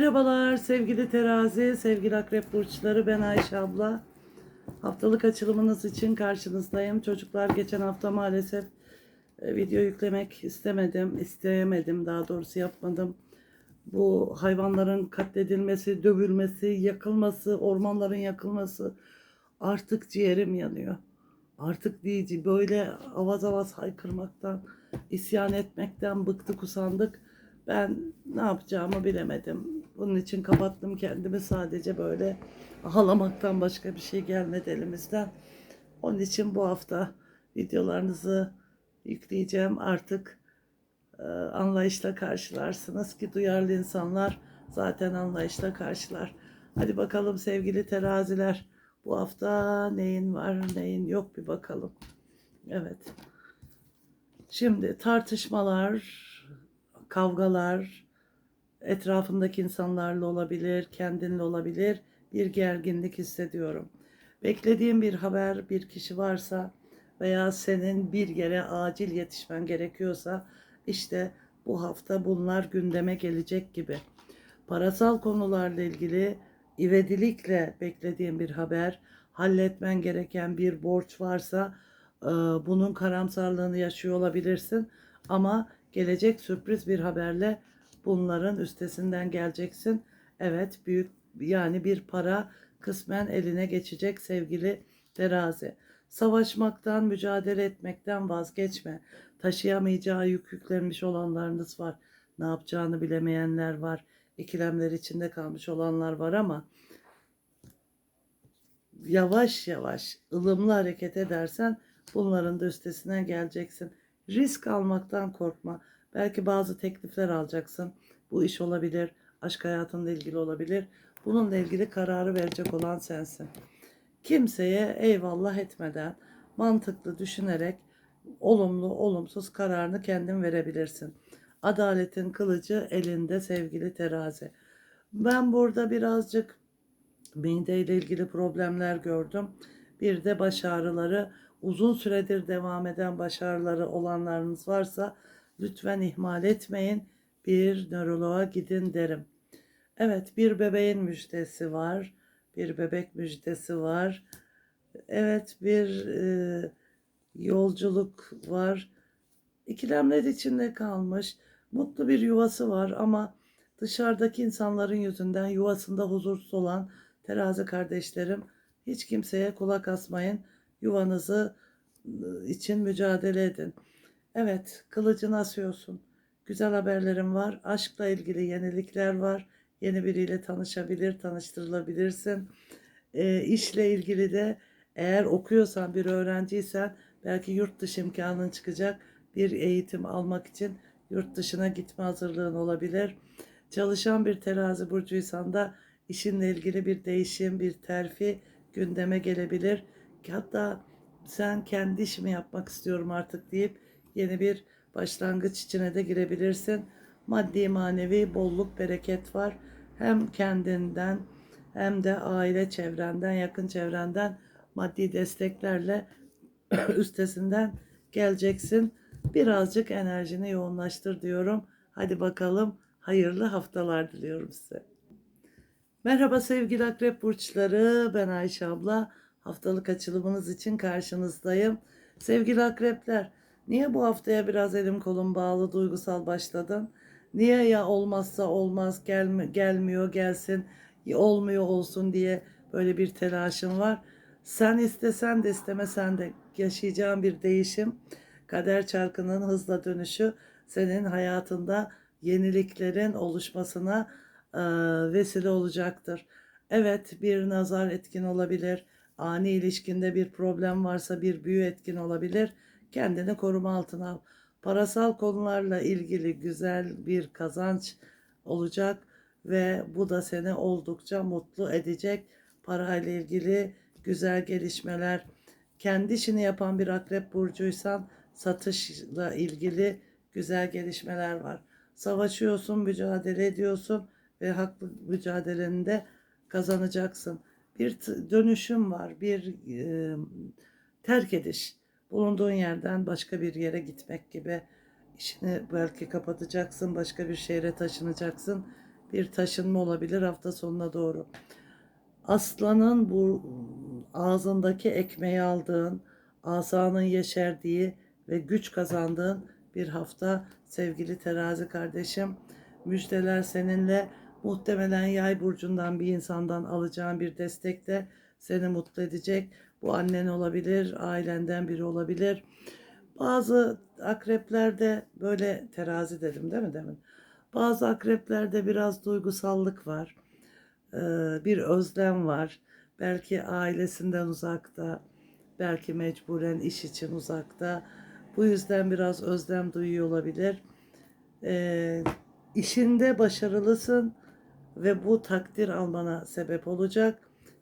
Merhabalar sevgili terazi, sevgili akrep burçları. Ben Ayşe abla. Haftalık açılımınız için karşınızdayım. Çocuklar geçen hafta maalesef e, video yüklemek istemedim, isteyemedim daha doğrusu yapmadım. Bu hayvanların katledilmesi, dövülmesi, yakılması, ormanların yakılması artık ciğerim yanıyor. Artık diyici böyle avaz avaz haykırmaktan, isyan etmekten bıktık usandık. Ben ne yapacağımı bilemedim. Bunun için kapattım kendimi sadece böyle ağlamaktan başka bir şey gelmedi elimizden. Onun için bu hafta videolarınızı yükleyeceğim. Artık e, anlayışla karşılarsınız ki duyarlı insanlar zaten anlayışla karşılar. Hadi bakalım sevgili teraziler. Bu hafta neyin var neyin yok bir bakalım. Evet. Şimdi tartışmalar, kavgalar, etrafındaki insanlarla olabilir, kendinle olabilir. Bir gerginlik hissediyorum. Beklediğim bir haber, bir kişi varsa veya senin bir yere acil yetişmen gerekiyorsa işte bu hafta bunlar gündeme gelecek gibi. Parasal konularla ilgili ivedilikle beklediğim bir haber, halletmen gereken bir borç varsa bunun karamsarlığını yaşıyor olabilirsin ama gelecek sürpriz bir haberle bunların üstesinden geleceksin. Evet büyük yani bir para kısmen eline geçecek sevgili terazi. Savaşmaktan, mücadele etmekten vazgeçme. Taşıyamayacağı yük yüklenmiş olanlarınız var. Ne yapacağını bilemeyenler var. İkilemler içinde kalmış olanlar var ama yavaş yavaş ılımlı hareket edersen bunların da üstesinden geleceksin. Risk almaktan korkma. Belki bazı teklifler alacaksın. Bu iş olabilir, aşk hayatınla ilgili olabilir. Bununla ilgili kararı verecek olan sensin. Kimseye eyvallah etmeden mantıklı düşünerek olumlu olumsuz kararını kendin verebilirsin. Adaletin kılıcı elinde sevgili terazi. Ben burada birazcık mideyle ilgili problemler gördüm. Bir de baş ağrıları uzun süredir devam eden baş ağrıları olanlarınız varsa lütfen ihmal etmeyin. Bir nöroloğa gidin derim. Evet bir bebeğin müjdesi var. Bir bebek müjdesi var. Evet bir e, yolculuk var. İkilemler içinde kalmış. Mutlu bir yuvası var ama dışarıdaki insanların yüzünden yuvasında huzursuz olan terazi kardeşlerim hiç kimseye kulak asmayın. Yuvanızı ıı, için mücadele edin. Evet, kılıcını asıyorsun. Güzel haberlerim var. Aşkla ilgili yenilikler var. Yeni biriyle tanışabilir, tanıştırılabilirsin. E, işle ilgili de eğer okuyorsan, bir öğrenciysen belki yurt dışı imkanın çıkacak. Bir eğitim almak için yurt dışına gitme hazırlığın olabilir. Çalışan bir terazi burcuysan da işinle ilgili bir değişim, bir terfi gündeme gelebilir. Hatta sen kendi işimi yapmak istiyorum artık deyip yeni bir başlangıç içine de girebilirsin. Maddi manevi bolluk bereket var. Hem kendinden hem de aile çevrenden, yakın çevrenden maddi desteklerle üstesinden geleceksin. Birazcık enerjini yoğunlaştır diyorum. Hadi bakalım hayırlı haftalar diliyorum size. Merhaba sevgili akrep burçları. Ben Ayşe abla. Haftalık açılımınız için karşınızdayım. Sevgili akrepler, niye bu haftaya biraz elim kolum bağlı duygusal başladın? Niye ya olmazsa olmaz, gelme, gelmiyor gelsin, olmuyor olsun diye böyle bir telaşın var. Sen istesen de istemesen de yaşayacağın bir değişim, kader çarkının hızla dönüşü senin hayatında yeniliklerin oluşmasına vesile olacaktır. Evet bir nazar etkin olabilir. Ani ilişkinde bir problem varsa bir büyü etkin olabilir. Kendini koruma altına al. Parasal konularla ilgili güzel bir kazanç olacak ve bu da seni oldukça mutlu edecek. Parayla ilgili güzel gelişmeler. Kendi işini yapan bir akrep burcuysan satışla ilgili güzel gelişmeler var. Savaşıyorsun, mücadele ediyorsun ve haklı mücadelende kazanacaksın. Bir dönüşüm var, bir e, terk ediş. Bulunduğun yerden başka bir yere gitmek gibi işini belki kapatacaksın, başka bir şehre taşınacaksın. bir taşınma olabilir hafta sonuna doğru. Aslanın bu ağzındaki ekmeği aldığın, asanın yeşerdiği ve güç kazandığın bir hafta sevgili terazi kardeşim. Müjdeler seninle. Muhtemelen yay burcundan bir insandan alacağın bir destek de seni mutlu edecek. Bu annen olabilir, ailenden biri olabilir. Bazı akreplerde böyle terazi dedim değil mi demin? Bazı akreplerde biraz duygusallık var. Bir özlem var. Belki ailesinden uzakta, belki mecburen iş için uzakta. Bu yüzden biraz özlem duyuyor olabilir. Ee, işinde başarılısın ve bu takdir almana sebep olacak.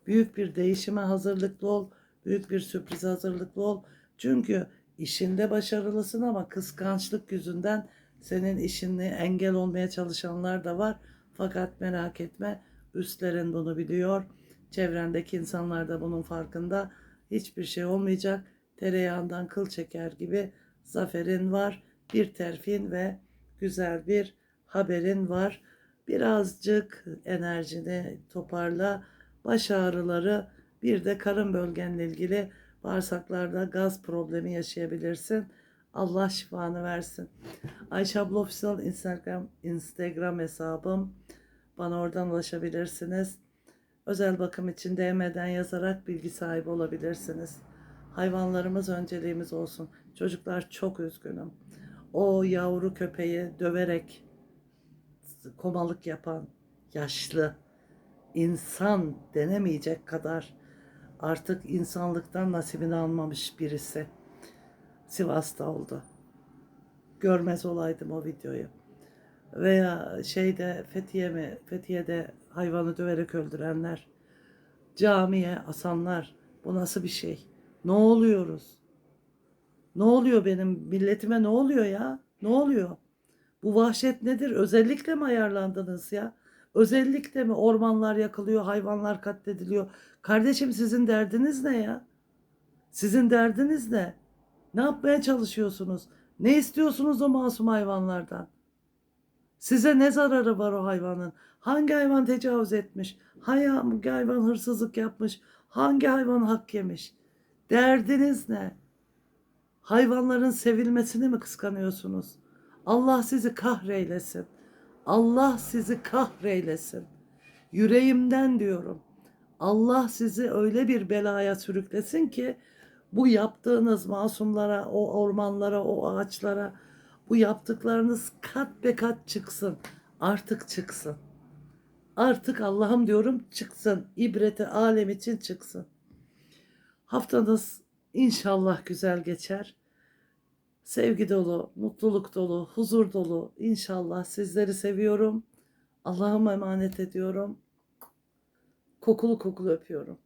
Büyük bir değişime hazırlıklı ol. Büyük bir sürprize hazırlıklı ol. Çünkü işinde başarılısın ama kıskançlık yüzünden senin işini engel olmaya çalışanlar da var. Fakat merak etme üstlerin bunu biliyor. Çevrendeki insanlar da bunun farkında. Hiçbir şey olmayacak. Tereyağından kıl çeker gibi zaferin var. Bir terfin ve güzel bir haberin var. Birazcık enerjini toparla. Baş ağrıları bir de karın bölgenle ilgili bağırsaklarda gaz problemi yaşayabilirsin. Allah şifanı versin. Ayşe abla Official Instagram, Instagram hesabım. Bana oradan ulaşabilirsiniz. Özel bakım için DM'den yazarak bilgi sahibi olabilirsiniz. Hayvanlarımız önceliğimiz olsun. Çocuklar çok üzgünüm. O yavru köpeği döverek komalık yapan yaşlı insan denemeyecek kadar artık insanlıktan nasibini almamış birisi Sivas'ta oldu. Görmez olaydım o videoyu. Veya şeyde Fethiye mi? Fethiye'de hayvanı döverek öldürenler. Camiye asanlar. Bu nasıl bir şey? Ne oluyoruz? Ne oluyor benim milletime ne oluyor ya? Ne oluyor? Bu vahşet nedir? Özellikle mi ayarlandınız ya? Özellikle mi ormanlar yakılıyor, hayvanlar katlediliyor? Kardeşim sizin derdiniz ne ya? Sizin derdiniz ne? Ne yapmaya çalışıyorsunuz? Ne istiyorsunuz o masum hayvanlardan? Size ne zararı var o hayvanın? Hangi hayvan tecavüz etmiş? Hangi hayvan hırsızlık yapmış? Hangi hayvan hak yemiş? Derdiniz ne? Hayvanların sevilmesini mi kıskanıyorsunuz? Allah sizi kahreylesin. Allah sizi kahreylesin. Yüreğimden diyorum. Allah sizi öyle bir belaya sürüklesin ki bu yaptığınız masumlara, o ormanlara, o ağaçlara bu yaptıklarınız kat be kat çıksın. Artık çıksın. Artık Allah'ım diyorum çıksın. İbreti alem için çıksın. Haftanız inşallah güzel geçer. Sevgi dolu, mutluluk dolu, huzur dolu. İnşallah sizleri seviyorum. Allah'ıma emanet ediyorum. Kokulu kokulu öpüyorum.